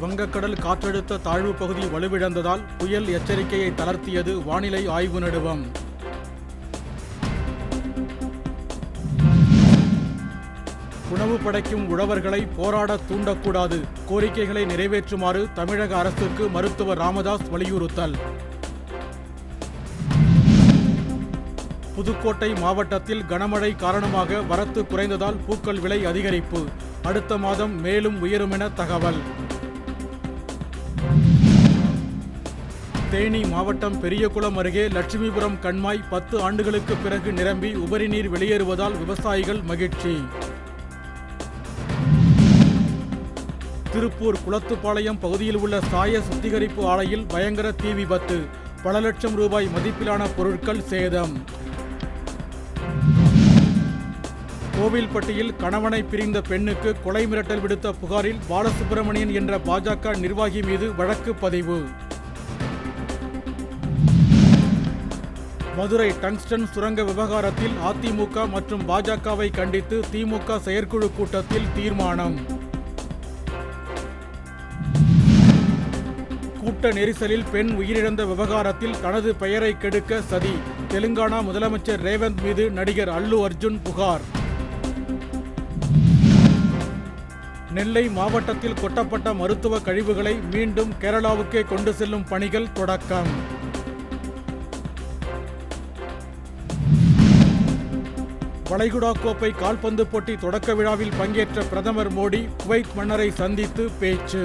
வங்கக்கடல் காற்றழுத்த தாழ்வு பகுதி வலுவிழந்ததால் புயல் எச்சரிக்கையை தளர்த்தியது வானிலை ஆய்வு நடுவம். உணவு படைக்கும் உழவர்களை போராட தூண்டக்கூடாது. கோரிக்கைகளை நிறைவேற்றுமாறு தமிழக அரசுக்கு மருத்துவர் ராமதாஸ் வலியுறுத்தல். புதுக்கோட்டை மாவட்டத்தில் கனமழை காரணமாக வரத்து குறைந்ததால் பூக்கள் விலை அதிகரிப்பு. அடுத்த மாதம் மேலும் உயருமென தகவல். தேனி மாவட்டம் பெரியகுளம் அருகே லட்சுமிபுரம் கண்மாய் பத்து ஆண்டுகளுக்கு பிறகு நிரம்பி உபரி நீர் வெளியேறுவதால் விவசாயிகள் மகிழ்ச்சி. திருப்பூர் குளத்துப்பாளையம் பகுதியில் உள்ள சாய சுத்திகரிப்பு ஆலையில் பயங்கர தீ விபத்து. பல லட்சம் ரூபாய் மதிப்பிலான பொருட்கள் சேதம். கோவில்பட்டியில் கணவனை பிரிந்த பெண்ணுக்கு கொலை மிரட்டல் விடுத்த புகாரில் பாலசுப்பிரமணியன் என்ற பாஜக நிர்வாகி மீது வழக்கு பதிவு. மதுரை டங்ஸ்டன் சுரங்க விவகாரத்தில் அதிமுக மற்றும் பாஜகவை கண்டித்து திமுக செயற்குழு கூட்டத்தில் தீர்மானம். கூட்ட நெரிசலில் பெண் உயிரிழந்த விவகாரத்தில் தனது பெயரை கெடுக்க சதி. தெலுங்கானா முதலமைச்சர் ரேவந்த் மீது நடிகர் அல்லு அர்ஜுன் புகார். நெல்லை மாவட்டத்தில் கொட்டப்பட்ட மருத்துவ கழிவுகளை மீண்டும் கேரளாவுக்கே கொண்டு செல்லும் பணிகள் தொடக்கம். வளைகுடா கோப்பை கால்பந்து போட்டி தொடக்க விழாவில் பங்கேற்ற பிரதமர் மோடி குவைத் மன்னரை சந்தித்து பேச்சு.